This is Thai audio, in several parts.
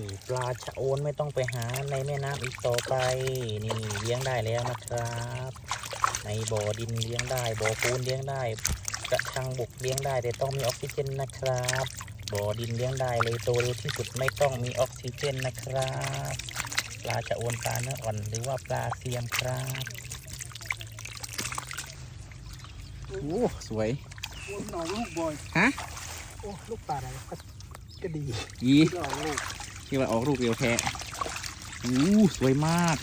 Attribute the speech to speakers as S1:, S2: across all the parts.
S1: นี่ปลาชะโอนไม่ต้องไปหาในแม่น้ำอีกต่อไป นี่เลี้ยงได้แล้วนะครับ ในบ่อดินเลี้ยงได้ บ่อปูนเลี้ยงได้กระชังบกเลี้ยงได้แต่ต้องมีออกซิเจนนะครับ บ่อดินเลี้ยงได้เลยโตเร็วที่สุดไม่ต้องมีออกซิเจนนะครับ ปลาชะโอนปลาเนื้ออ่อนหรือว่าปลาเสียมครับ
S2: โอ้สวย
S3: โอ้ยหน่อยลูกบอย
S2: ฮะ
S3: โอ้ลูกปลาอะไรก็ก็ดี
S2: ยี
S3: ที่ออกลูก
S2: ที่ว่าออกลูกเร็วแท้โอ้สวยมาก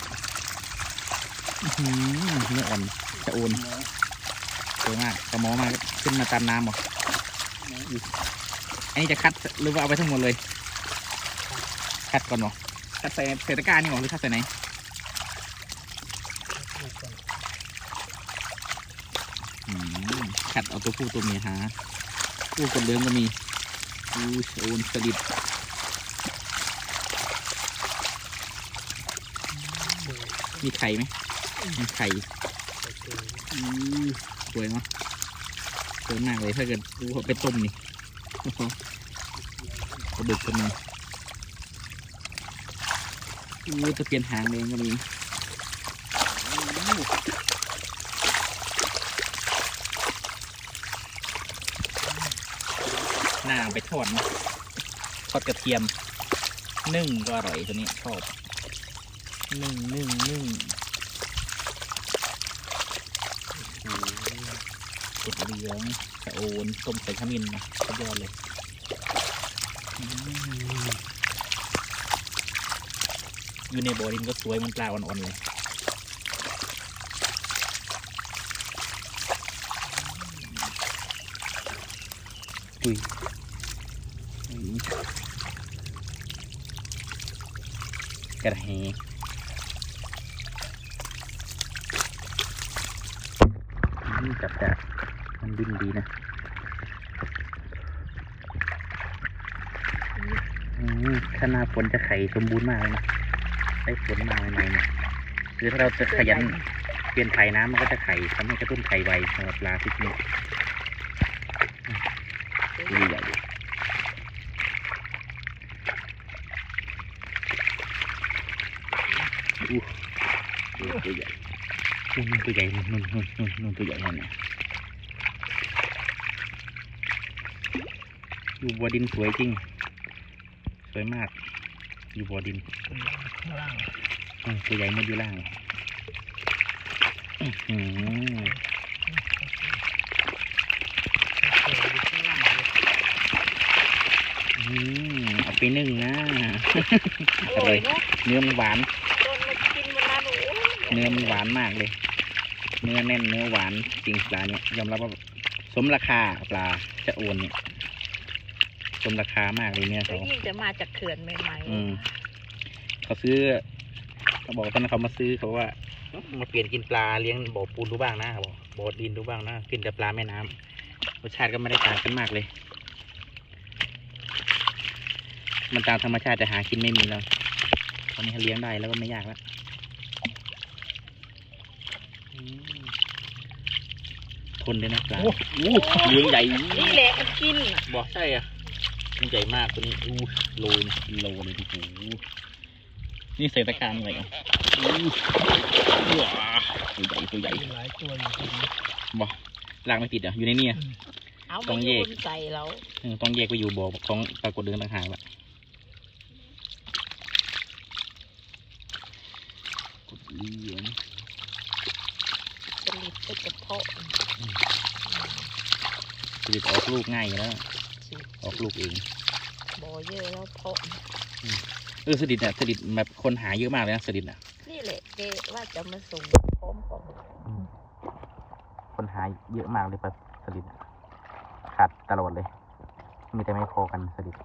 S2: อื้อหือเนื้ออ่อนจะโอนสวยมากกระมอมาขึ้นมาตามน้ำหรออันนี้จะคัดหรือว่าเอาไปทั้งหมดเลย คัดก่อนหรอคัดใส่ใส่ตะกร้านี่หรอหรือคัดใส่ไหนอืมคัดเอาตัวผู้ตัวเมียหาอู้กดเลื้องก็มีอู้โอนสลิด มีไข่ไหมมีไข่สวยเนาะสวยมากเลยถ้าเกิดอู้เอาไปต้มนี่โอ้โหกระดูกก็มีอู้ตะเพียนหางเองก็มีหน้าเอาไปทอดนะทอดกระเทียมนึ่งก็อร่อยตัวนี้ชอบ นึ่งนึ่งนึ่งโอ้โหเก็ดเหลืองกระโอนต้มใส่ขมิ้นนะสุดยอดเลยอืมอยู่ในบ่อดินก็สวยเหมันปลาอ่อนๆเลยอุ้ยอุ้ยกระแหอืม จับได้มันดิ้นดีนะอืมถ้าหน้าฝนจะไข่สมบูรณ์มากเลยนะได้ฝนมาใหม่ๆเนี่ยคือถ้าเราจะขยันเปลี่ยนไข่น้ำมันก็จะไข่ทำให้กระตุ้นไข่ไวสำหรับปลาพิษนี้ตัวใหญ่อู้ตัวใหญ่ นู่นนู่นตัวใหญ่นู่นนู่นนู่นนู่นนู่นตัวใหญ่นั่นน่ะอยู่บัวดินสวยจริง สวยมาก อยู่บัวดิน
S3: ข้างล่าง
S2: อืมตัวใหญ่มุดอยู่ล่างอื้อหือ
S3: ข้างล่างเลย
S2: อืมเอาไปนึ่งนะ
S4: อร่อยเนาะ
S2: เนื้อมันหวาน
S4: โดนมากินมันนานโอ้ย
S2: เนื้อมันหวานมากเลย เนื้อแน่นเนื้อหวานจริงปลาเนี่ยยอมรับว่าสมราคาปลาจะโอนเนี่ยสมราคามากเลยเนื้อ
S4: แล้ว
S2: เขา
S4: ยิ่งจะมาจากเขื่อนใหม่
S2: อืมเขาซื้อเขาบอกตอนนั้นเขามาซื้อเขาว่า มาเปลี่ยนกินปลาเลี้ยงบ่อปูนดูบ้างนะเขาบอกบ่อดินดูบ้างนะกินแต่ปลาแม่น้ำรสชาติก็ไม่ได้ต่างกันมากเลย มันตามธรรมชาติแต่หากินไม่มีแล้วตอนนี้เขาเลี้ยงได้แล้วก็ไม่ยากแล้ว อืมทนเลยนะปลา
S3: โอ้
S2: อู้เลี้ยงใหญ่
S4: ๆนี่แหละมันกิน
S2: บอกใช่อะมันใหญ่มากตัวนี้อู้โลนโลเลยทีโอ้โหนี่ใส่ตะกร้ารอะไรอะอู้ว้าตัวใหญ่ตัวใหญ่
S3: มีหลายตัวอยู่ที่นี่
S2: บอกลากไม่ติดอะอยู่ในนี่อะ
S4: เอา
S2: ต้
S4: มา
S2: อง
S4: โย
S2: แยก
S4: นใส่เรา
S2: เออต้องแยกไปอยู่บ่อของปรากฏเดินต่างหากละกดเลี้ยง
S4: ผลิตเป็นกระเพาะ
S2: ผลิตออกลูกง่ายอยู่แล้วออกลูกเอง
S4: บ่อเยอะแล้วเพาะ
S2: เออสลิดอะสลิดแบบคนหาเยอะมากเลยนะสลิดอะ
S4: นี่แหละเกว่าจะมาส่งพร้อมกัน
S2: คนหาเยอะมากเลยปลาสลิดขาดตลอดเลย มีแต่ไม่พอกันสลิด